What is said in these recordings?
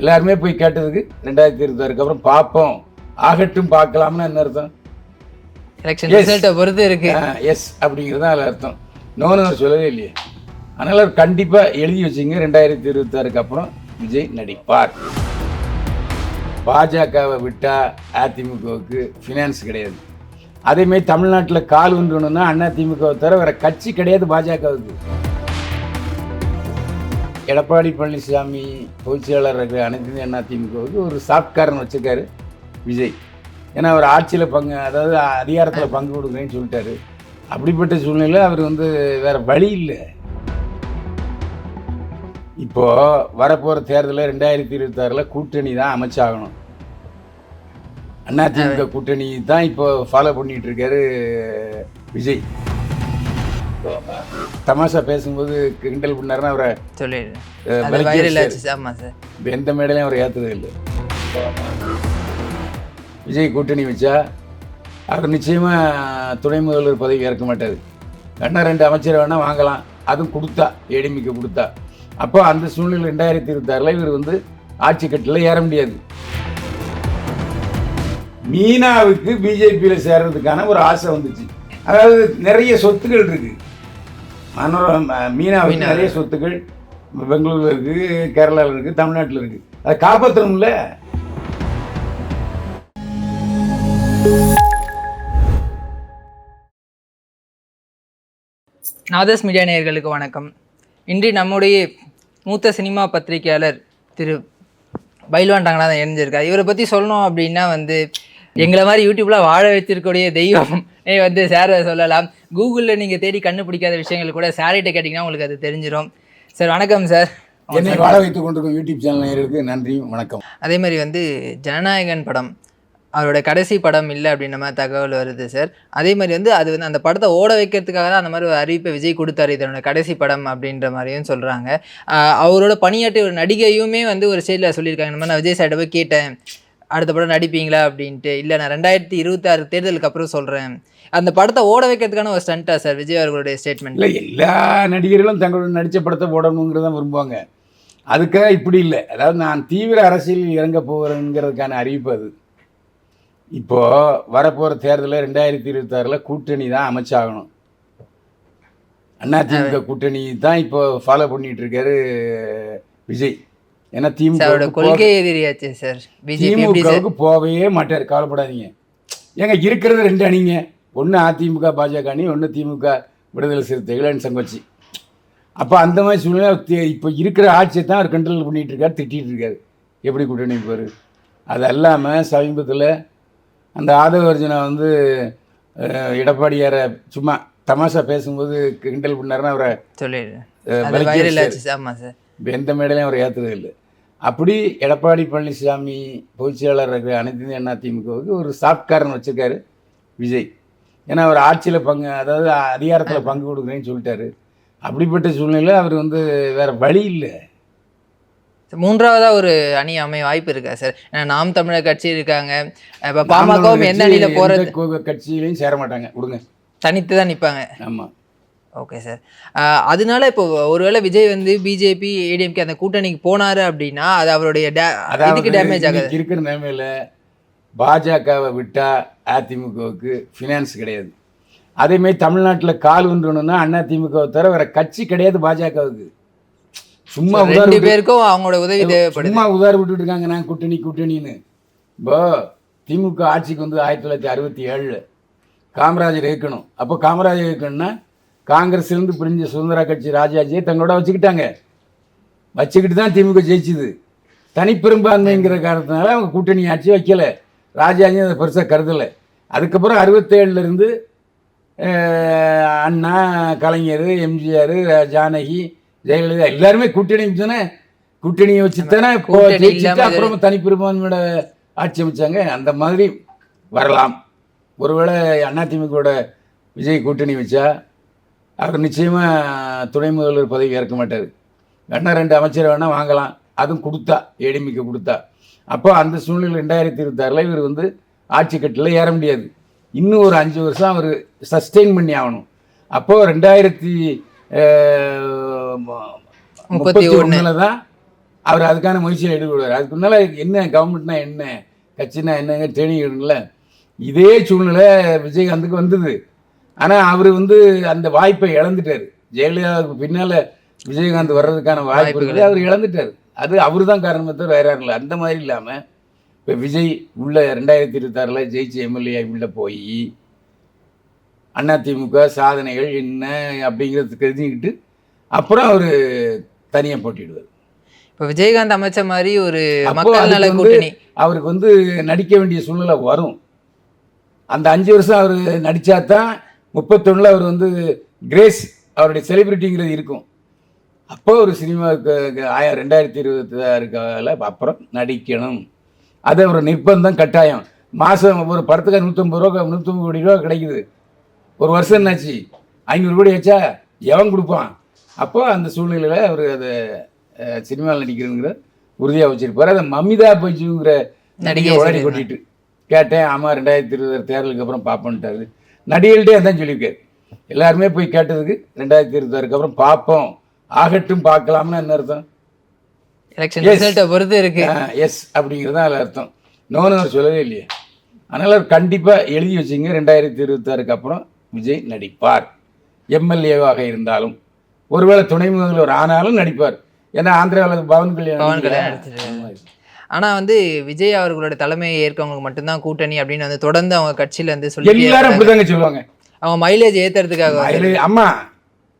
எல்லாருமே போய் கேட்டதுக்கு ரெண்டாயிரத்தி இருபத்தாறுக்கு அப்புறம் பார்ப்போம். ஆகட்டும் பார்க்கலாம்னு என்ன அர்த்தம்? எலெக்ஷன். ரிசல்ட்டை பொறுத்து இருக்கு. எஸ் அப்படிங்கிறது தான் அதில் அர்த்தம் நோன்னு சொல்லவே இல்லையே. அதனால் கண்டிப்பாக எழுதி வச்சுங்க. ரெண்டாயிரத்தி இருபத்தாறுக்கு அப்புறம் விஜய் நடிப்பார். பாஜகவை விட்டால் அதிமுகவுக்கு ஃபினான்ஸ் கிடையாது. அதேமாதிரி தமிழ்நாட்டில் கால் வந்துடணும்னா அண்ணா திமுகவை தவிர வேற கட்சி கிடையாது பாஜகவுக்கு. எடப்பாடி பழனிசாமி பொதுச்செயலாளர் இருக்கிற அனைத்து இந்திய அண்ணா திமுகவுக்கு ஒரு சாப்ட்காரன் வச்சுருக்காரு விஜய். ஏன்னா அவர் ஆட்சியில் பங்கு அதாவது அதிகாரத்தில் பங்கு கொடுக்குறேன்னு சொல்லிட்டாரு. அப்படிப்பட்ட சூழ்நிலை அவர் வந்து வேற வழி இல்லை. இப்போ வரப்போகிற தேர்தலில் ரெண்டாயிரத்தி இருபத்தாறில் கூட்டணி தான் அமைச்சாகணும். அதிமுக கூட்டணி தான் இப்போ ஃபாலோ பண்ணிகிட்டு இருக்காரு விஜய். தமாஷா பேசும்போது கிண்டல் பண்ணாருன்னா அவரை சொல்லிடு அஹ், அது விலக்கி வைரல் வச்சாரு. ஆச்சு ஆமா சார் எந்த மேடையிலையும் அவர் ஏற்றுறது இல்லை. விஜய் கூட்டணி வச்சா அவர் நிச்சயமாக துணை முதல்வர் பதவி ஏற்க மாட்டார். வேணா ரெண்டு அமைச்சர் வேணால் வாங்கலாம். அதுவும் கொடுத்தா ஏடிமிக்கு கொடுத்தா. அப்போ அந்த சூழ்நிலை ரெண்டாயிரத்தி இருபத்தாறில் இவர் வந்து ஆட்சி கட்டில் ஏற முடியாது. மீனாவுக்கு பிஜேபியில் சேர்றதுக்கான ஒரு ஆசை வந்துச்சு. அதாவது நிறைய சொத்துக்கள் இருக்கு. மனோர மீனாவுக்கு மீனா. நிறைய சொத்துக்கள் பெங்களூர்ல இருக்கு கேரளாவில் இருக்கு தமிழ்நாட்டில் இருக்கு. அதை காப்பாற்றணும்ல நாதஸ் மீடியா நேயர்களுக்கு வணக்கம். இன்று நம்முடைய மூத்த சினிமா பத்திரிகையாளர் திரு பைல்வான் ரங்கநாதன் இணைஞ்சிருக்கார். இவரை பற்றி சொல்லணும் அப்படின்னா வந்து எங்களை மாதிரி யூடியூப்ல வாழ வச்சிருக்கக்கூடிய தெய்வம் ஏ வந்து சாரை சொல்லலாம். கூகுளில் நீங்கள் தேடி கண்டுபிடிக்காத விஷயங்கள் கூட சாரிட்ட கேட்டிங்கன்னா உங்களுக்கு அது தெரிஞ்சிடும் சார் வணக்கம் சார் என்னை வாழ வைத்துக் கொண்டிருக்கும் யூடியூப் சேனல் நேயர்களுக்கு நன்றியும் வணக்கம். அதே மாதிரி வந்து ஜனநாயகன் படம் அவரோட கடைசி படம் இல்லை அப்படின்ற மாதிரி தகவல் வருது சார் அதே மாதிரி வந்து அது வந்து அந்த படத்தை ஓட வைக்கிறதுக்காக தான் அந்த மாதிரி ஒரு அறிவிப்பை விஜய் கொடுத்தாரு இதனோட கடைசி படம் அப்படின்ற மாதிரியும் சொல்கிறாங்க அவரோட பணியாற்றிய ஒரு நடிகையுமே வந்து ஒரு ஸ்டேஜில் சொல்லியிருக்காங்க. இந்த மாதிரி நான் விஜய் சார்ட்ட போய் கேட்டேன். அடுத்த படம் நடிப்பீங்களா அப்படின்ட்டு. இல்லை நான் ரெண்டாயிரத்தி இருபத்தாறு தேர்தலுக்கு அப்புறம் சொல்கிறேன் அந்த படத்தை ஓட வைக்கிறதுக்கான ஒரு ஸ்டண்ட்டா சார் விஜய் அவர்களுடைய ஸ்டேட்மெண்ட் இல்லை எல்லா நடிகர்களும் தங்களோட நடித்த படத்தை போடணுங்கிறத விரும்புவாங்க. அதுக்காக இப்படி இல்லை. அதாவது நான் தீவிர அரசியலில் இறங்க போகிறேங்கிறதுக்கான அறிவிப்பு அது. இப்போ வரப்போகிற தேர்தலில் ரெண்டாயிரத்தி இருபத்தாறில் கூட்டணி தான் அமைச்சாகணும். அதிமுக கூட்டணி தான் இப்போ ஃபாலோ பண்ணிட்டு இருக்காரு விஜய். ஏன்னா திமுக கொள்கை எதிரியாச்சு சார். திமுகவுக்கு போகவே மாட்டார் கவலைப்படாதீங்க. ஏங்க இருக்கிறது ரெண்டு அணிங்க. ஒன்று அதிமுக பாஜக அணி ஒன்று திமுக விடுதலை சிறுத்தைகள் அண்ட் சங்கச்சி. அப்போ அந்த மாதிரி சூழ்நிலை இப்போ இருக்கிற ஆட்சியை தான் அவர் கண்ட்ரோல் பண்ணிட்டு இருக்காரு திட்டிகிட்டு இருக்காரு. எப்படி கூட்டணி போர்? அது அல்லாமல் சமீபத்தில் அந்த ஆதவர்ஜனை வந்து எடப்பாடியாரை சும்மா தமாஷா பேசும்போது கிண்டல் பண்ணாருன்னா அவரை இப்போ எந்த மேடையிலையும் அவர் ஏற்றுறது இல்லை அப்படி எடப்பாடி பழனிசாமி பொதுச் செயலாளர் இருக்கிற அனைத்து இந்திய அண்ணா திமுகவுக்கு ஒரு சாப்ட்காரன் வச்சிருக்காரு விஜய். ஏன்னா அவர் ஆட்சியில் பங்கு அதாவது அதிகாரத்தில் பங்கு கொடுக்குறேன்னு சொல்லிட்டாரு. அப்படிப்பட்ட சூழ்நிலை அவர் வந்து வேற வழி இல்லை. மூன்றாவதா ஒரு அணி அமைய வாய்ப்பு இருக்கா சார்? ஏன்னா நாம் தமிழர் கட்சி இருக்காங்க. இப்ப பாமகவும் எந்த அணியில போறது? கட்சியிலையும் சேர மாட்டாங்க. விடுங்க. தனித்து தான் நிப்பாங்க. ஆமாம் ஓகே சார் அதனால இப்போ ஒருவேளை விஜய் வந்து பிஜேபி ஏடிஎம்கே அந்த கூட்டணிக்கு போனாரு அப்படின்னா அது அவருடைய இதுக்கு டேமேஜ் ஆகாது. இருக்கிற நிலைமையில் பாஜகவை விட்டால் அதிமுகவுக்கு ஃபினான்ஸ் கிடையாது. அதேமாதிரி தமிழ்நாட்டில் கால் வந்துடணும்னா அண்ணா திமுகவை தவிர வேற கட்சி கிடையாது பாஜகவுக்கு. சும்மா ரெண்டு பேருக்கும் அவங்களோட உதவி தேவைப்படுது. சும்மா உதாரணம் விட்டுட்டு இருக்காங்க நான் கூட்டணி கூட்டணின்னு. இப்போ திமுக ஆட்சிக்கு வந்து ஆயிரத்தி தொள்ளாயிரத்தி அறுபத்தி ஏழில் காமராஜர் இருக்கணும் அப்போ காமராஜர் இருக்கணும்னா காங்கிரஸ்லேருந்து பிரிஞ்ச சுதந்திரா கட்சி ராஜாஜியை தங்களோட வச்சுக்கிட்டாங்க. வச்சுக்கிட்டு தான் திமுக ஜெயிச்சுது. தனிப்பெரும்பான்மைங்கிற காரணத்தினால அவங்க கூட்டணி ஆட்சி வைக்கல. ராஜாஜி அதை பெருசாக கருதலை. அதுக்கப்புறம் அறுபத்தேழுலேருந்து அண்ணா கலைஞர் எம்ஜிஆர் ஜானகி ஜெயலலிதா எல்லாருமே கூட்டணி தானே? கூட்டணியை வச்சு தானே ஜெயிச்சுட்டு அப்புறம் தனிப்பெரும்பான்மையோட ஆட்சி அமைச்சாங்க. அந்த மாதிரி வரலாம். ஒருவேளை அதிமுகவோட விஜய் கூட்டணி வச்சா அவர் நிச்சயமாக துணை முதல்வர் பதவி ஏற்க மாட்டார். வேணா ரெண்டு அமைச்சர் வேணால் வாங்கலாம். அதுவும் கொடுத்தா ஏடிமிக்கு கொடுத்தா. அப்போ அந்த சூழ்நிலை ரெண்டாயிரத்தி இருபத்தாறில் இவர் வந்து ஆட்சி கட்டில் ஏற முடியாது. இன்னும் ஒரு அஞ்சு வருஷம் அவர் சஸ்டெயின் பண்ணி ஆகணும். அப்போது ரெண்டாயிரத்தி முப்பத்தி ஒன்றில் தான் அவர் அதுக்கான முயற்சியில் ஈடுபடுவார். அதுக்கு முன்னால் என்ன கவர்மெண்ட்னா என்ன கட்சினா என்னங்க எடுக்கல இதே சூழ்நிலை விஜயகாந்துக்கு வந்தது. ஆனால் அவர் வந்து அந்த வாய்ப்பை இழந்துட்டார். ஜெயலலிதாவுக்கு பின்னால் விஜயகாந்த் வர்றதுக்கான வாய்ப்பு வாய்ப்புகள். அவர் இழந்துட்டார். அது அவர் தான் காரணமே தவிர வேற இல்லை. அந்த மாதிரி இல்லாமல் இப்போ விஜய் உள்ள ரெண்டாயிரத்தி இருபத்தாறில் ஜெயிச்சு எம்எல்ஏ உள்ள போய் அதிமுக சாதனைகள் என்ன அப்படிங்கிறது தெரிஞ்சுக்கிட்டு அப்புறம் அவர் தனியாக போட்டிடுவார் இப்போ விஜயகாந்த் அமைச்ச மாதிரி ஒரு மக்கள் நல கூட்டணி. அவருக்கு வந்து நடிக்க வேண்டிய சூழ்நிலை வரும். அந்த அஞ்சு வருஷம் அவர் நடித்தா தான் முப்பத்தொன்னில் அவர் வந்து கிரேஸ் அவருடைய செலிபிரிட்டிங்கிறது இருக்கும். அப்போ ஒரு சினிமாவுக்கு ஆய ரெண்டாயிரத்தி இருபத்தி ஆறுக்கால அப்புறம் நடிக்கணும். அது ஒரு நிர்பந்தம் கட்டாயம். மாதம் ஒரு படத்துக்கு நூற்றம்பது ரூபா நூற்றம்பது கோடி ரூபா கிடைக்குது. ஒரு வருஷம் என்னாச்சு? ஐநூறு கோடி வச்சா எவன் கொடுப்பான்? அப்போ அந்த சூழ்நிலையில் அவர் அதை சினிமாவில் நடிக்கிறதுங்கிற உறுதியாக வச்சிருப்பார். அதை மமிதா பஜுங்கிற நடிகை உடனே. கொட்டிட்டு கேட்டேன். ஆமாம் ரெண்டாயிரத்தி இருபது தேர்தலுக்கு அப்புறம் பார்ப்போன்ட்டாரு நடிகர்கள்ட்டே அதான் சொல்லியிருக்காரு. எல்லாருமே போய் கேட்டதுக்கு ரெண்டாயிரத்தி இருபத்தாறுக்கு அப்புறம் பார்ப்போம். ஆகட்டும் பார்க்கலாம்னு என்ன அர்த்தம்? எலெக்ஷன். ரிசல்ட்டை பொறுத்து இருக்கு. எஸ் அப்படிங்கிறது தான் அதில் அர்த்தம். நோன்னு அவர் சொல்லவே இல்லையே. அதனால் அவர் கண்டிப்பாக எழுதி வச்சுங்க. ரெண்டாயிரத்தி இருபத்தாறுக்கு அப்புறம் விஜய் நடிப்பார். எம்எல்ஏவாக இருந்தாலும் ஒருவேளை துணை முதல்வர் ஆனாலும் நடிப்பார். ஏன்னா ஆந்திராவில் பவன் கல்யாணம் பவன் கல்யாணம் இல்லையா? நடிச்சிருக்காரு. அந்த மாதிரி. ஆனா வந்து விஜய் அவர்களோட தலைமையை ஏற்கவங்களுக்கு மட்டும்தான் கூட்டணி அப்படின்னு வந்து தொடர்ந்து அவங்க கட்சியில இருந்து சொல்லி எல்லாரும் அப்படிதாங்க சொல்லுவாங்க அவங்க மைலேஜ் மயிலை- அம்மா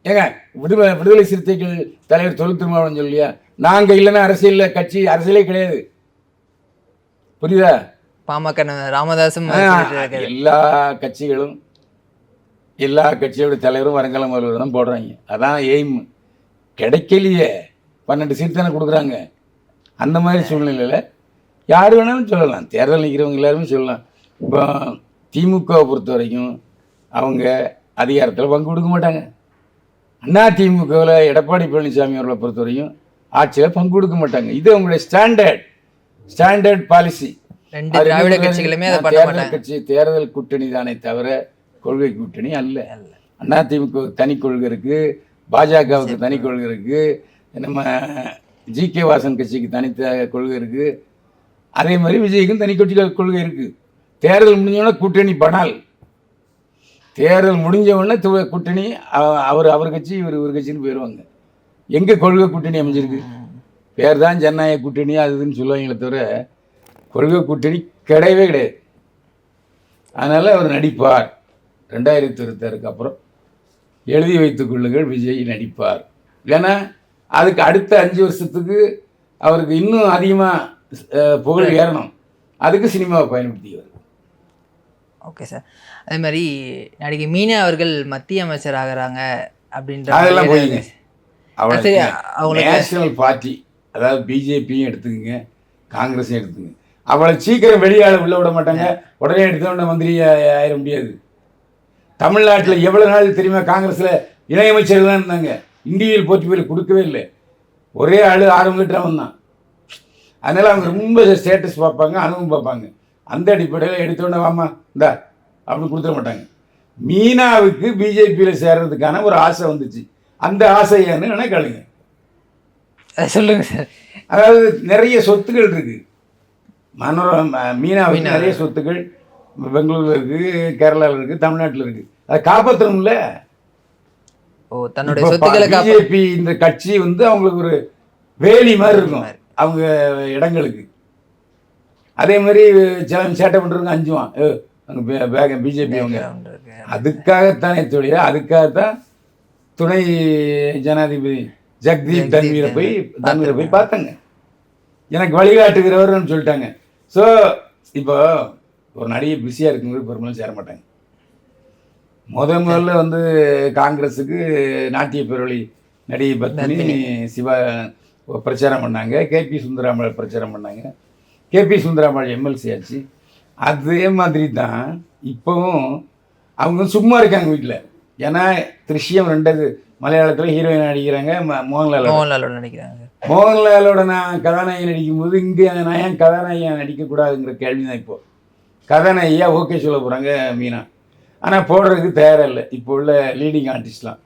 ஏங்க விடுதலை விடுதலை சிறுத்தைகள் தலைவர் தொழில் திருமாவளவன் சொல்லியா நாங்க இல்லைன்னா அரசியல்ல கட்சி அரசியலே கிடையாது புரியுதா பாமக ராமதாசும். எல்லா கட்சிகளும் எல்லா கட்சியோட தலைவரும் வருங்கால முதல்வர் தான் போடுறாங்க அதான் எய்ம் கிடைக்கலையே பன்னெண்டு சீட் தானே கொடுக்குறாங்க அந்த மாதிரி சூழ்நிலையில் யார் வேணாலும் சொல்லலாம். தேர்தல் நிற்கிறவங்க எல்லாருமே சொல்லலாம். இப்போ திமுகவை பொறுத்த வரைக்கும் அவங்க அதிகாரத்தில் பங்கு கொடுக்க மாட்டாங்க. அண்ணா திமுகவில் எடப்பாடி பழனிசாமி அவர்களை பொறுத்த வரைக்கும் ஆட்சியில் பங்கு கொடுக்க மாட்டாங்க. இது அவங்களுடைய ஸ்டாண்டர்ட் ஸ்டாண்டர்ட் பாலிசி திராவிட கட்சிகளுமே தேர்தல் கட்சி தேர்தல் கூட்டணி தானே தவிர கொள்கை கூட்டணி அல்ல. அண்ணா திமுக தனி கொள்கை இருக்கு. பாஜகவுக்கு தனி கொள்கை இருக்கு. நம்ம ஜி கே வாசன் கட்சிக்கு தனித்த கொள்கை இருக்கு. அதே மாதிரி விஜய்க்கும் தனி கட்சி கொள்கை இருக்கு. தேர்தல் முடிஞ்சோடனே கூட்டணி பணால் தேர்தல் முடிஞ்ச உடனே து- கூட்டணி அவர் அவர் கட்சி இவர் இவர் கட்சின்னு போயிடுவாங்க. எங்கே கொள்கை கூட்டணி அமைஞ்சிருக்கு? பேர் தான் ஜனநாயக கூட்டணி அது இதுன்னு சொல்லுவாங்களே தவிர கொள்கை கூட்டணி கிடையவே கிடையாது. அதனால் அவர் நடிப்பார். ரெண்டாயிரத்தி இருபத்தாறுக்கு அப்புறம் எழுதி வைத்துக் கொள்ளுங்கள் விஜய் நடிப்பார். ஏன்னா அதுக்கு அடுத்த அஞ்சு வருஷத்துக்கு அவருக்கு இன்னும் அதிகமாக புகழ் ஏறணும். அதுக்கு சினிமாவை பயன்படுத்திக்கிறார் ஓகே சார் அதே மாதிரி நடிகை மீனா அவர்கள் மத்திய அமைச்சர் ஆகுறாங்க அப்படின்ற அதெல்லாம் போயிங்க அவங்களுக்கு- நேஷனல் பார்ட்டி அதாவது பிஜேபியும் எடுத்துக்கங்க காங்கிரஸையும் எடுத்துக்கங்க. அவளை சீக்கிரம் வெளியாள உள்ள விட மாட்டாங்க. உடனே எடுத்த உடனே மந்திரி ஆ- ஆயிட முடியாது. தமிழ்நாட்டில் எவ்வளவு நாள் தெரியுமா காங்கிரஸ்ல இணையமைச்சர் தான் இருந்தாங்க? இண்டிவிஜுவல் போர்ட்ஃபோலியோ கொடுக்கவே இல்லை. ஒரே ஆள் ஆரம்பிக்கிட்டவன் தான் அதனால அவங்க ரொம்ப ஸ்டேட்டஸ் பார்ப்பாங்க அனுபவம் பார்ப்பாங்க. அந்த அடிப்படையில் எடுத்த உடனே வாமா இந்தா அப்படின்னு கொடுத்துட மாட்டாங்க. மீனாவுக்கு பிஜேபியில் சேர்றதுக்கான ஒரு ஆசை வந்துச்சு. அந்த ஆசை ஏன்னு வேணா கேளுங்க. சொல்லுங்க சார். அதாவது நிறைய சொத்துக்கள் இருக்கு. மனோர மீனாவுக்கு மீனா. நிறைய சொத்துக்கள் பெங்களூர்ல இருக்கு கேரளாவில் இருக்கு தமிழ்நாட்டில் இருக்கு. அதை காப்பாற்றணும்ல ஓ தன்னுடைய சொத்துக்களை பிஜேபி இந்த கட்சி வந்து அவங்களுக்கு ஒரு வேலி மாதிரி இருக்கும். அவங்க இடங்களுக்கு. அதே மாதிரி சில சேட்டை பண்ணுறவங்க அஞ்சுவான். அங்கே பிஜேபி அவங்க. அதுக்காகத்தானே தொழில அதுக்காகத்தான் துணை ஜனாதிபதி ஜெக்தீப் தன்வீரை போய் தன்வீரை போய் பார்த்தாங்க. எனக்கு வழிகாட்டுகிறவர்னு சொல்லிட்டாங்க. ஸோ இப்போ ஒரு நடிகை பிஸியாக இருக்கும்போது பெரும்பாலும் சேர மாட்டாங்க. முத முதல்ல வந்து காங்கிரஸுக்கு நாட்டிய பேரொழி நடிகை பத்மினி சிவா பிரச்சாரம் பண்ணாங்க. கேபி சுந்தராமல் பிரச்சாரம் பண்ணாங்க. கேபி சுந்தராமல் எம்எல்சி ஆச்சு. அதே மாதிரி தான் இப்போவும் அவங்க சும்மா இருக்காங்க வீட்டில் ஏன்னா திருஷ்யம் ரெண்டது. மலையாளத்தில் ஹீரோயின் நடிக்கிறாங்க மோகன்லால் மோகன்லாலோட. நடிக்கிறாங்க. மோகன்லாலோட நான் கதாநாயகி நடிக்கும்போது இங்கே நான் ஏன் கதாநாயகியாக நடிக்கக்கூடாதுங்கிற கேள்வி தான் இப்போ. கதாநாயகியாக ஓகே சொல்ல போகிறாங்க மீனா. ஆனால் போடுறதுக்கு தயாராக இல்லை இப்போ உள்ள லீடிங் ஆர்டிஸ்ட்லாம்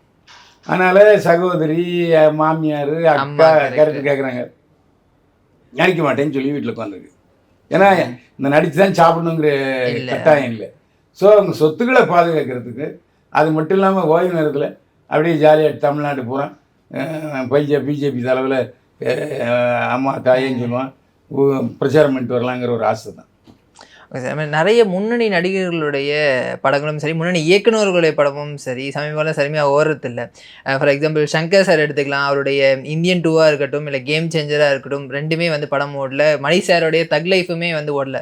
அதனால் சகோதரி மாமியார் அக்கா correct. கரெக்ட் கேட்குறாங்க நடிக்க மாட்டேன்னு சொல்லி வீட்டில் உட்காந்துருக்கு. ஏன்னா இந்த நடிச்சு தான் சாப்பிடணுங்கிற. கட்டாயம் இல்லை. ஸோ அவங்க சொத்துக்களை பாதுகாக்கிறதுக்கு அது மட்டும் இல்லாமல் ஓய்வு நேரத்தில் அப்படியே ஜாலியாக தமிழ்நாடு பூரா பைஜே பிஜேபி தலைவில் அம்மா தாயேன்னு சொல்லுவான் பிரச்சாரம் பண்ணிட்டு வரலாங்கிற ஒரு ஆசை தான் ஓகே சார். அது மாதிரி நிறைய முன்னணி நடிகர்களுடைய படங்களும் சரி முன்னணி இயக்குநர்களுடைய படமும் சரி சமீபத்தில் சரிமையாக ஓடுறதில்ல. ஃபார் எக்ஸாம்பிள் சங்கர் சார் எடுத்துக்கலாம். அவருடைய இந்தியன் டூவாக இருக்கட்டும் இல்லை கேம் சேஞ்சராக இருக்கட்டும் ரெண்டுமே வந்து படம் ஓடல. மணி சாரோடைய தக் லைஃபுமே வந்து ஓடல.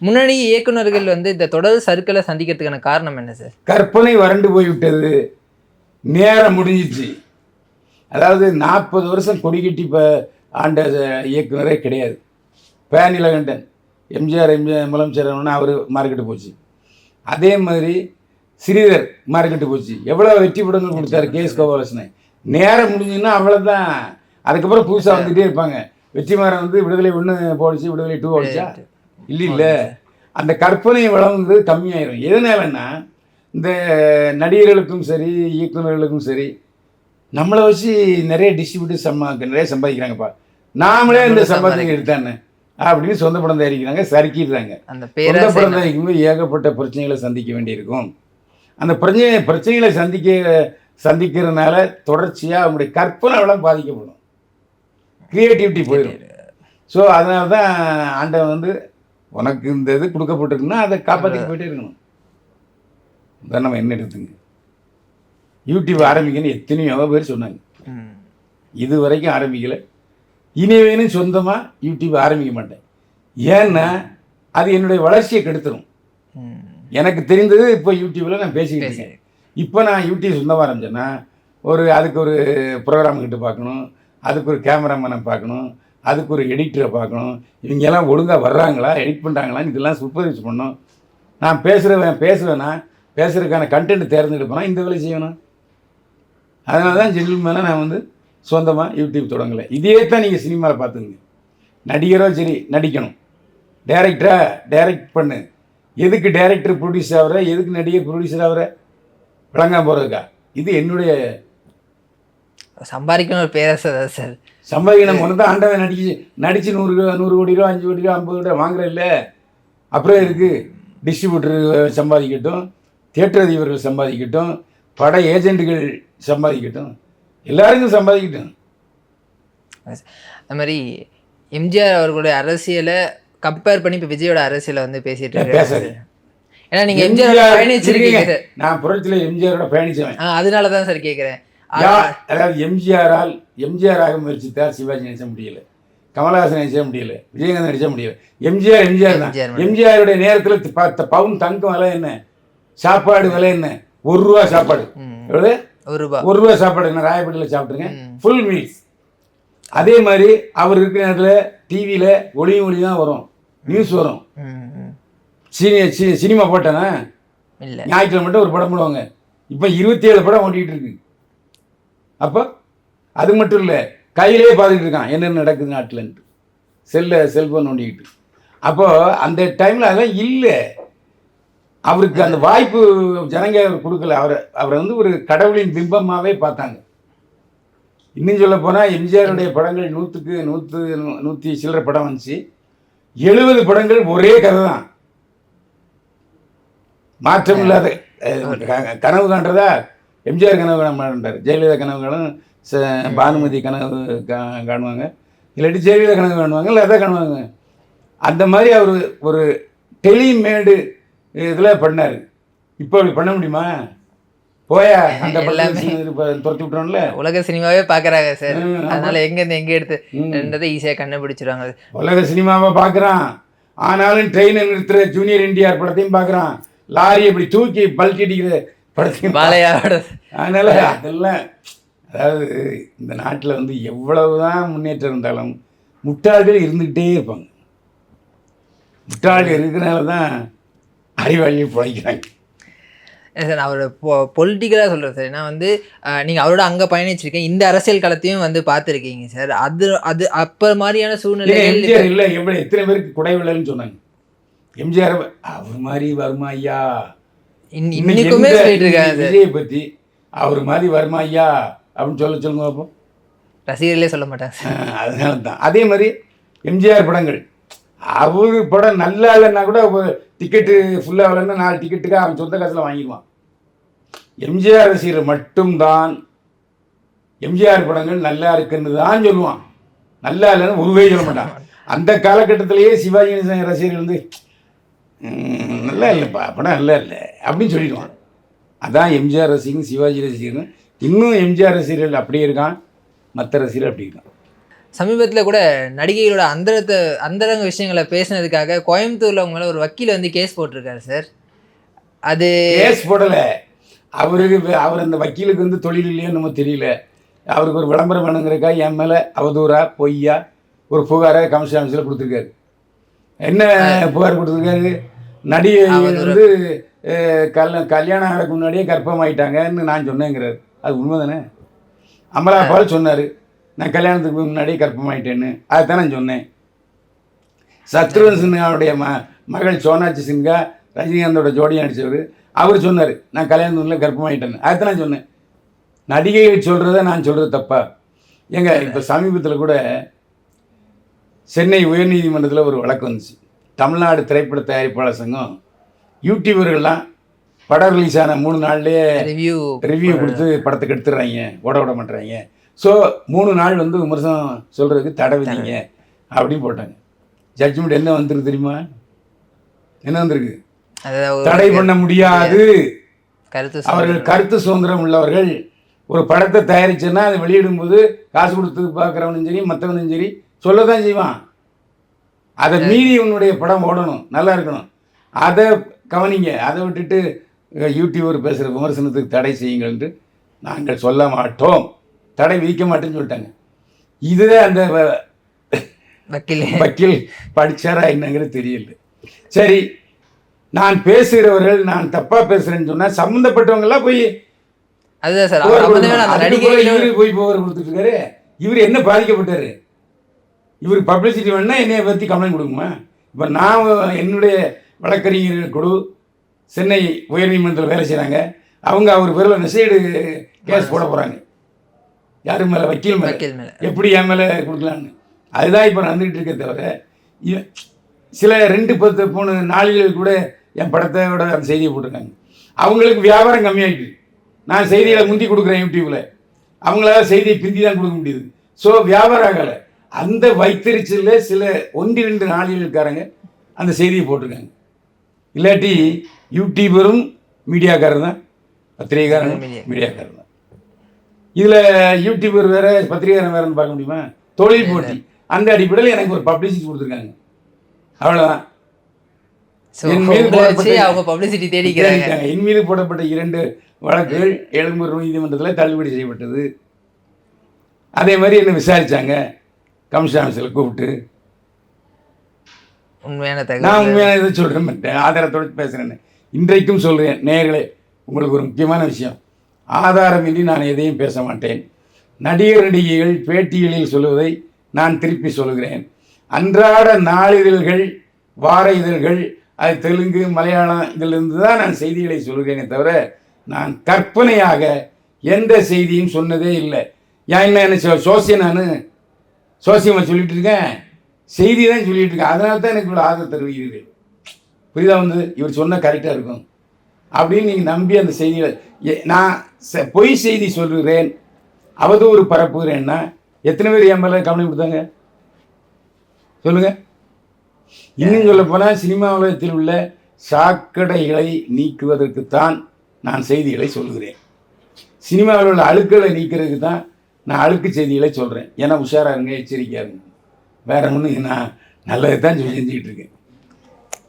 முன்னணி இயக்குனர்கள் வந்து இந்த தொடர் சருக்களை சந்திக்கிறதுக்கான காரணம் என்ன சார் கற்பனை வறண்டு போய்விட்டது. நேரம் முடிஞ்சிச்சு. அதாவது நாற்பது வருஷம் கொடிக்கட்டி இப்போ ஆண்ட இயக்குனரே கிடையாது. பேனிலகண்டன் எம்ஜிஆர் எம்ஜிஆர் முதலமைச்சர் அவர் மார்க்கெட்டு போச்சு. அதே மாதிரி ஸ்ரீதர் மார்க்கெட்டு போச்சு. எவ்வளோ வெற்றி படங்கள் கொடுத்தாரு கே எஸ் கோபாலகிருஷ்ணன். நேரம் முடிஞ்சுன்னா அவ்வளோதான் அதுக்கப்புறம் புதுசாக வந்துகிட்டே இருப்பாங்க. வெற்றிமாறன் வந்து விடுதலை ஒன்று போடுச்சு விடுதலை டூ ஓடிச்சா இல்லை இல்லை அந்த கற்பனை வளம்ங்கிறது கம்மியாயிரும். எதனாலன்னா இந்த நடிகர்களுக்கும் சரி இயக்குநர்களுக்கும் சரி நம்மளை வச்சு நிறைய டிஸ்ட்ரிபியூட்டர் சம்மா நிறைய சம்பாதிக்கிறாங்கப்பா. நாமளே இந்த சம்பாதிக்க எடுத்தானே? அப்படின்னு சொந்த படம் தயாரிக்கிறாங்க சறுக்கிடுறாங்க. அந்த சொந்த படம் தயாரிக்கும் போது ஏகப்பட்ட பிரச்சனைகளை சந்திக்க வேண்டியிருக்கும். அந்த பிரச்சனை பிரச்சனைகளை சந்திக்க சந்திக்கிறதுனால தொடர்ச்சியாக அவங்களுடைய கற்பனை வளம் பாதிக்கப்படும். கிரியேட்டிவிட்டி போயிடும். ஸோ அதனால தான் ஆண்டவன் வந்து உனக்கு இந்த இது கொடுக்கப்பட்டிருக்குன்னா அதை காப்பாற்றிட்டு போயிட்டே இருக்கணும். இதான் நம்ம என்ன எடுத்துங்க. யூடியூப் ஆரம்பிக்கணும்னு எத்தனையோ பேர் சொன்னாங்க. இது வரைக்கும் ஆரம்பிக்கல. இனிவேனும் சொந்தமாக யூடியூப் ஆரம்பிக்க மாட்டேன். ஏன்னா அது என்னுடைய வளர்ச்சியை கெடுத்துரும். எனக்கு தெரிந்தது இப்போ யூடியூப்பில் நான் பேசிக்கிட்டு இருக்கேன். இப்போ நான் யூடியூப் சொந்தமாக ஆரம்பிச்சேன்னா ஒரு அதுக்கு ஒரு ப்ரோக்ராம் கிட்ட பார்க்கணும் அதுக்கு ஒரு கேமராமேனை பார்க்கணும் அதுக்கு ஒரு எடிட்டரை பார்க்கணும். இவங்க எல்லாம் ஒழுங்காக வர்றாங்களா எடிட் பண்ணுறாங்களான்னு இதெல்லாம் சூப்பர்வைஸ் பண்ணணும். நான் பேசுகிறவன் பேசுவேன்னா பேசுகிறதுக்கான கண்டென்ட் தேர்ந்தெடுப்பேனா இந்த வேலை செய்யணும். அதனால தான் ஜென்டில்மேனாக நான் வந்து சொந்தமாக யூடியூப் தொடங்கலை. இதே தான் நீங்கள் சினிமாவில் பார்த்துங்க நடிகரோ சரி நடிக்கணும். டேரக்டரா டைரக்ட் பண்ணு. எதுக்கு டைரக்டர் ப்ரொடியூஸ் ஆகிற எதுக்கு நடிகர் ப்ரொடியூசர் ஆகிற விளங்காம போகிறதுக்கா இது என்னுடைய சம்பாதிக்கணும் ஒரு தான் சார்? சம்பாதிக்கணும். ஒன்று தான் ஆண்டவன் நடிச்சு நடித்து நூறு ரூபா நூறு கோடி ரூபா அஞ்சு கோடி ரூபா ஐம்பது கோடி ரூபா வாங்குற இல்லை அப்புறம் இருக்கு டிஸ்ட்ரிபியூட்டர் சம்பாதிக்கட்டும் தியேட்டர் அதிபர்கள் சம்பாதிக்கட்டும் பட ஏஜென்ட்டுகள் சம்பாதிக்கட்டும். எல்லாருக்கும் சம்பாதிக்கட்டும் அது மாதிரி எம்ஜிஆர் அவர்களுடைய அரசியலை கம்பேர் பண்ணி இப்போ விஜயோட அரசியலை வந்து பேசிட்டு இருக்காரு. ஏன்னா நீங்க எம்ஜிஆர் பயணிச்சிருக்கீங்க சார் நான் புரட்சியில் எம்ஜிஆரோட பயணிச்சவன் அதனால தான் சார் கேட்குறேன் அதாவது எம்ஜிஆரால் எம்ஜிஆராக முயற்சித்தார் சிவாஜி நடிச்ச முடியல. கமலஹாசன் நடிச்ச முடியல. விஜயகாந்த் நடிச்ச முடியல. எம்ஜிஆர் எம்ஜிஆர் தான். எம்ஜிஆருடைய நேரத்தில் பார்த்த பவுன் தங்கம் விலை என்ன? சாப்பாடு விலை என்ன? ஒரு ரூபா சாப்பாடு. எவ்வளவு? ஒரு ரூபா. ஒரு ரூபா சாப்பாடு நான் ராயப்பேட்டையில் சாப்பிட்ருங்க ம். ஃபுல் மீல்ஸ் அதே மாதிரி அவர் இருக்கிற நேரத்தில் டிவியில் ஒளியும் ஒளி தான் வரும். நியூஸ் வரும். சினி சினிமா போட்டேன்னா இல்ல. ஞாயிற்றுக்கிழமை மட்டும் ஒரு படம் போடுவாங்க. இப்போ இருபத்தி ஏழு படம் ஓட்டிகிட்டு இருக்கு. அப்போ அது மட்டும் இல்லை கையிலே பார்த்துக்கிட்டு இருக்கான் என்னென்ன நடக்குது நாட்டில்ன்ட்டு. செல்ல செல்ஃபோன் நோண்டிக்கிட்டு. அப்போது அந்த டைமில் அதெல்லாம் இல்லை. அவருக்கு அந்த வாய்ப்பு ஜனங்க கொடுக்கல. அவரை அவரை வந்து ஒரு கடவுளின் பிம்பமாகவே பார்த்தாங்க. இன்னும் சொல்ல போனால் எம்ஜிஆருடைய படங்கள் நூற்றுக்கு நூற்று நூற்றி சில்லற படம் வந்துச்சு. எழுபது படங்கள் ஒரே கதை தான். மாற்றம் இல்லாத கனவு காண்றதா? எம்ஜிஆர் கனவு காண மாட்டார். ஜெயலலிதா கனவு காணும் ச- பானுமதி கனவு கா- காணுவாங்க. இல்லாட்டி ஜெயலலிதா கனவு காணுவாங்க இல்லை அதை காணுவாங்க. அந்த மாதிரி அவர் ஒரு டெலிமேடு இதில் பண்ணார். இப்போ அப்படி பண்ண முடியுமா? போயா? அந்த துரத்தி விட்டோம்ல உலக சினிமாவே பாக்குறாங்க சார். அதனால எங்க இருந்து எங்க எடுத்து ம். ரெண்டதை ஈஸியா கண்டுபிடிச்சிருவாங்க. உலக சினிமாவை பார்க்குறான். ஆனாலும் ட்ரெயினை நிறுத்துற ஜூனியர் என்டிஆர் படத்தையும் பார்க்குறான். லாரி இப்படி தூக்கி பல்ட்டி அடிக்கிற படத்தையும். பாலையாவோட அதனால அதெல்லாம் அதாவது இந்த நாட்டில் வந்து எவ்வளவுதான் முன்னேற்றம் இருந்தாலும் முட்டாள்கள் இருந்துக்கிட்டே இருப்பாங்க. முட்டாள்கள் இருக்கிறனால தான் அறிவாளியை பிழைக்கிறாங்க சார் நான் ஒரு பொலிட்டிக்கலாக சொல்கிறேன் சார். நான் வந்து அஹ், நீங்க அவரோட அங்க பயணிச்சிருக்கேன். இந்த அரசியல் களத்தையும் வந்து பார்த்துருக்கீங்க சார். அது அது அப்ப மாதிரியான சூழ்நிலைகள் எம்ஜிஆர் இல்லை எவ்வளோ எத்தனை பேருக்கு குடைவில்லைன்னு சொன்னாங்க? எம்ஜிஆர் அவர் மாதிரி வருமா ஐயா? இன்- இன்னைக்கு இன்னைக்குமே விஜயை பற்றி அவர் மாதிரி வருமா ஐயா? அப்படின்னு சொல்ல சொல்லுங்க அப்போ ரசிகர்களே சொல்ல மாட்டாங்க அதனால தான் அதே மாதிரி எம்ஜிஆர் படங்கள். அவர் படம் நல்லா இல்லைன்னா கூட டிக்கெட்டு ஃபுல்லாக இல்லைன்னா நாலு டிக்கெட்டுக்காக அவன் சொந்த காசில் வாங்கிடுவான் எம்ஜிஆர் ரசிகர் மட்டும்தான் எம்ஜிஆர் படங்கள் நல்லா இருக்குன்னு தான் சொல்லுவான். நல்லா இல்லைன்னு உருவே சொல்ல மாட்டான். அந்த காலகட்டத்திலேயே சிவாஜி கணேசன் ரசிகர்கள் வந்து நல்லா இல்லைப்பா படம் நல்லா இல்லை அப்படின்னு சொல்லிடுவான். அதான் எம்ஜிஆர் ரசிகன் சிவாஜி ரசிகர்னு. இன்னும் எம்ஜிஆர் ரசிகர்கள் அப்படியே இருக்கான் மற்ற ரசிகர்கள் அப்படி இருக்கான். சமீபத்தில் கூட நடிகைகளோட அந்தரத்தை அந்தரங்க விஷயங்களை பேசினதுக்காக கோயம்புத்தூர்ல உங்களை ஒரு வக்கீல் வந்து கேஸ் போட்டிருக்காரு சார். அது கேஸ் போடலை. அவருக்கு அவர் அந்த வக்கீலுக்கு வந்து தொழில் இல்லையோ நம்ம தெரியல. அவருக்கு ஒரு விளம்பரம் வேணுங்கிறக்கா என் மேலே அவதூறா பொய்யா ஒரு புகாரை கமிஷன் ஆஃபீஸில் கொடுத்துருக்காரு. என்ன புகார் கொடுத்துருக்காரு? நடிகை வந்து கல்ல கல்யாணம் ஆகிறதுக்கு முன்னாடியே கர்ப்பமாயிட்டாங்கன்னு நான் சொன்னேங்கிறாரு. அது உண்மை தானே அமலா பால் சொன்னார். நான் கல்யாணத்துக்கு முன்னாடியே கர்ப்பமாயிட்டேன்னு அதுதான் நான் சொன்னேன். சத்ருவன் சின்ஹாவுடைய ம மகள் சோனாட்சி சின்ஹா ரஜினிகாந்தோட ஜோடியாக நடித்தவர் அவர் சொன்னார் நான் கல்யாணத்தில் கர்ப்பமாயிட்டேன்னு அதுதான் நான் சொன்னேன். நடிகைகள் சொல்கிறத நான் சொல்கிறது தப்பா? ஏங்க இப்போ சமீபத்தில் கூட சென்னை உயர்நீதிமன்றத்தில் ஒரு வழக்கு வந்துச்சு. தமிழ்நாடு திரைப்பட தயாரிப்பாளர் சங்கம் யூடியூபர்கள்லாம் படம் ரிலீஸ் ஆன மூணு நாள்லேயே ரிவ்யூ ரிவ்யூ கொடுத்து படத்துக்கு எடுத்துடுறாங்க ஓட விட மாட்டுறாங்க. ஸோ மூணு நாள் வந்து விமர்சனம் சொல்கிறதுக்கு தடை விதிங்க அப்படின்னு போட்டாங்க. ஜட்ஜ்மெண்ட் என்ன வந்திருக்கு தெரியுமா? என்ன வந்திருக்கு? தடை பண்ண முடியாது. கருத்து அவர்கள் கருத்து சுதந்திரம் உள்ளவர்கள். ஒரு படத்தை தயாரிச்சேன்னா அதை வெளியிடும்போது காசு கொடுத்து பார்க்குறவனும் சரி மற்றவனும் சரி சொல்ல தான் செய்வான். அதை மீறி உன்னுடைய படம் ஓடணும். நல்லா இருக்கணும். அதை கவனிங்க. அதை விட்டுட்டு யூடியூபர் பேசுகிற விமர்சனத்துக்கு தடை செய்யுங்கள்ன்ட்டு நாங்கள் சொல்ல மாட்டோம். தடை விதிக்க மாட்டேன்னு சொல்லிட்டாங்க. இதுவே அந்த வக்கீல். வக்கீல் படிச்சாரா என்னங்கிறது தெரியல. சரி நான் பேசுகிறவர்கள் நான் தப்பாக பேசுகிறேன்னு சொன்னால் சம்மந்தப்பட்டவங்கெல்லாம் போய் அதுதான் சார் போய் இவரு கொடுத்துட்டு இருக்காரு இவர் என்ன பாதிக்கப்பட்டாரு? இவர் பப்ளிசிட்டி வேணா என்னைய பற்றி கம்ப்ளைண்ட் கொடுக்குமா இப்போ நான் என்னுடைய வழக்கறிஞர்கள் குழு சென்னை உயர்நீதிமன்றத்தில் வேலை செய்கிறாங்க அவங்க அவர் பேரில் நெசைடு கேஸ் போட போகிறாங்க யாரு மேலே வக்கீல் மேலே. வக்கீல் மேல. எப்படி என் மேலே கொடுக்கலான்னு அதுதான் இப்போ நடந்துகிட்டு இருக்கே தவிர இ- சில ரெண்டு பத்து மூணு நாளிதழ்கள் கூட என் படத்தோட அந்த செய்தியை போட்டிருக்காங்க. அவங்களுக்கு வியாபாரம் கம்மியாயிட்டு. நான் செய்திகளை முந்தி கொடுக்குறேன் யூடியூப்பில் அவங்களால செய்தியை பிந்தி தான் கொடுக்க முடியுது. ஸோ வியாபாரம் ஆகலை. அந்த வைத்தறிச்சலில் சில ஒன்று ரெண்டு நாளிதழ்காரங்க அந்த செய்தியை போட்டிருக்காங்க. இல்லாட்டி யூடியூபரும் மீடியாக்காரர் தான் பத்திரிகைக்காரனும் மீடியா. மீடியாக்காரர் தான். இதில் யூடியூபர் வேற பத்திரிகைக்காரன் வேறன்னு பார்க்க முடியுமா? தொழில் போட்டி. அந்த அடிப்படையில் எனக்கு ஒரு பப்ளிசிட்டி கொடுத்துருக்காங்க. அவ்வளோதான் என் மீது போடப்பட்ட- அவங்க பப்ளிசிட்டி தேடிக்கிறாங்க. தேடிட்டாங்க. என் மீது போடப்பட்ட இரண்டு வழக்குகள் எழும்பூர் நீதிமன்றத்தில் தள்ளுபடி செய்யப்பட்டது. அதே மாதிரி என்ன விசாரிச்சாங்க? கமிஷன் ஆஃபீஸில் கூப்பிட்டு. உண்மையான நான் உண்மையான இதை சொல்கிறேன் ஆதாரத்தோடு பேசுகிறேன்னு இன்றைக்கும் சொல்கிறேன் நேயர்களே உங்களுக்கு ஒரு முக்கியமான விஷயம். ஆதாரமின்றி நான் எதையும் பேச மாட்டேன். நடிகர் நடிகைகள் பேட்டிகளில் சொல்வதை நான் திருப்பி சொல்கிறேன் அன்றாட நாளிதழ்கள் வார இதழ்கள் அது தெலுங்கு மலையாளம் இதிலிருந்து தான் நான் செய்திகளை சொல்கிறேனே தவிர நான் கற்பனையாக எந்த செய்தியும் சொன்னதே இல்லை. ஏன் என்ன என்ன சோசிய சோசியம் நான் சோசியமாக சொல்லிட்டு இருக்கேன். செய்தி தான் சொல்லிட்டு இருக்கேன். அதனால தான் எனக்கு இவ்வளோ ஆதரவு தருவீர்கள் புரியுதா வந்து? இவர் சொன்னால் கரெக்டாக இருக்கும். அப்படின்னு நீங்கள் நம்பி அந்த செய்திகளை நான் ச- பொய் செய்தி சொல்கிறேன் அவதூறு பரப்புகிறேன்னா எத்தனை பேர் என் மேலே கவனம் கொடுத்தாங்க? சொல்லுங்கள் இன்னும் சொல்ல போனால் சினிமா உலகத்தில் உள்ள சாக்கடைகளை நீக்குவதற்குத்தான் நான் செய்திகளை சொல்லுகிறேன் சினிமாவில் உள்ள அழுக்களை நீக்கிறதுக்கு தான் நான் அழுக்கு செய்திகளை சொல்கிறேன் ஏன்னா உஷாராக இருங்க எச்சரிக்கையாக இருங்க. வேற ஒன்றும் நான் நல்லது தான் செஞ்சுக்கிட்டு இருக்கேன்.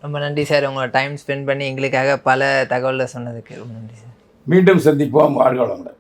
ரொம்ப நன்றி சார். உங்களோட டைம் ஸ்பெண்ட் பண்ணி எங்களுக்காக பல தகவலை சொன்னதுக்கு ரொம்ப நன்றி சார். மீண்டும் சந்திப்போம். வாழ்க வளமுடன்.